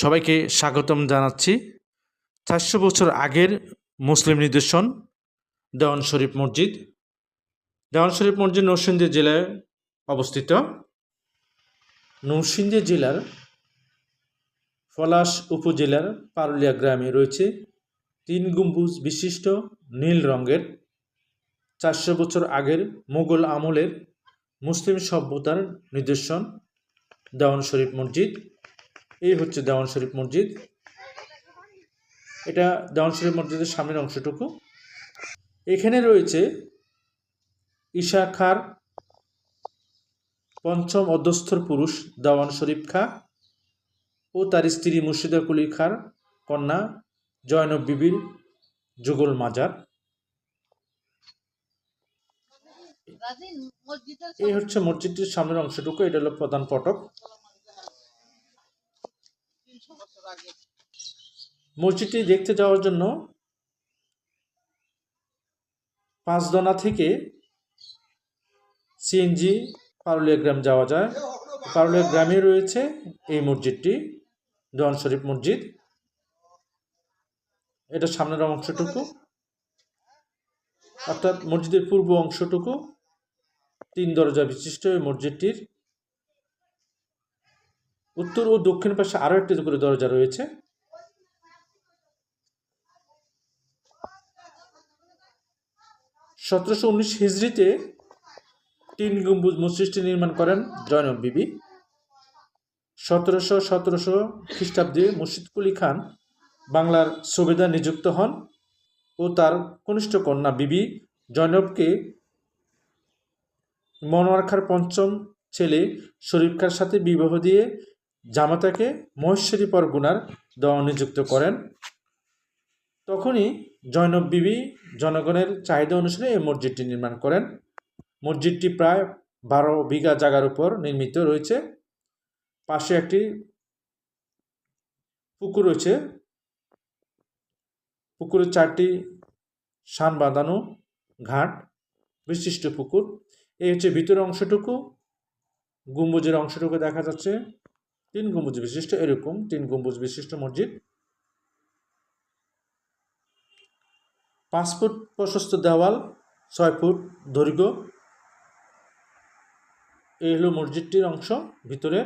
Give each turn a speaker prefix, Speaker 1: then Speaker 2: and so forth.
Speaker 1: সবাইকে স্বাগতম জানাচ্ছি। চারশো বছর আগের মুসলিম নিদর্শন, দেওয়ান শরীফ মসজিদ। দেওয়ান শরীফ মসজিদ নরসিংদী জেলায় অবস্থিত। নরসিংদী জেলার পলাশ উপজেলার পারুলিয়া গ্রামে রয়েছে তিন গম্বুজ বিশিষ্ট নীল রঙের। চারশো বছর আগের মোগল আমলের মুসলিম সভ্যতার নিদর্শন, দেওয়ান শরীফ মসজিদ। এই হচ্ছে দেওয়ান শরীফ মসজিদ। এটা দেওয়ান শরীফ মসজিদের সামনের অংশটুকু। এখানে রয়েছে ঈশা খার পঞ্চম অধ্যস্থর পুরুষ দেওয়ান শরীফ খা ও তার স্ত্রী মুর্শিদা কুলি খার কন্যা জয়নব বিবির যুগল মাজার। এই হচ্ছে মসজিদটির সামনের অংশটুকু, এটা হলো প্রধান ফটক মসজিদটি দেখতে যাওয়ার জন্য পাঁচদনা থেকে সিএনজি পারুলিয়া গ্রাম যাওয়া যায়। পারুলিয়া গ্রামে রয়েছে এই মসজিদটি দেওয়ান শরীফ মসজিদ। এটা সামনের অংশটুকু। অর্থাৎ মসজিদের পূর্ব অংশটুকু। তিন দরজা বিশিষ্ট এই মসজিদটির। উত্তর ও দক্ষিণ পাশে আরও একটি করে দরজা রয়েছে। সতেরোশো উনিশ হিজড়িতে তিন গম্বুজ মসজিদটি নির্মাণ করেন জয়নব বিবি। সতেরোশো সতেরোশো খ্রিস্টাব্দে মুর্শিদ কুলি খান বাংলার সুবেদার নিযুক্ত হন ও তার কনিষ্ঠ কন্যা বিবি জয়নবকে মনোয়ার খাঁর পঞ্চম ছেলে শরীফ খার সাথে বিবাহ দিয়ে জামাতাকে মহেশ্বরী পরগুনার দেওয়া নিযুক্ত করেন। তখনই জয়নব বিবি জনগণের চাহিদা অনুসারে এই মসজিদটি নির্মাণ করেন। মসজিদটি প্রায় বারো বিঘা জায়গার উপর নির্মিত রয়েছে। পাশে একটি পুকুর রয়েছে। পুকুরের চারটি সান বাঁধানো ঘাট, বিশিষ্ট পুকুর। এই হচ্ছে ভিতরের অংশটুকু। গম্বুজের অংশটুকু দেখা যাচ্ছে। তিন গম্বুজ বিশিষ্ট এরকম, তিন গম্বুজ বিশিষ্ট মসজিদ। পাঁচ ফুট প্রশস্ত দেওয়াল, ছয় ফুট দৈর্ঘ্য। এই হলো মসজিদটির অংশ, ভিতরে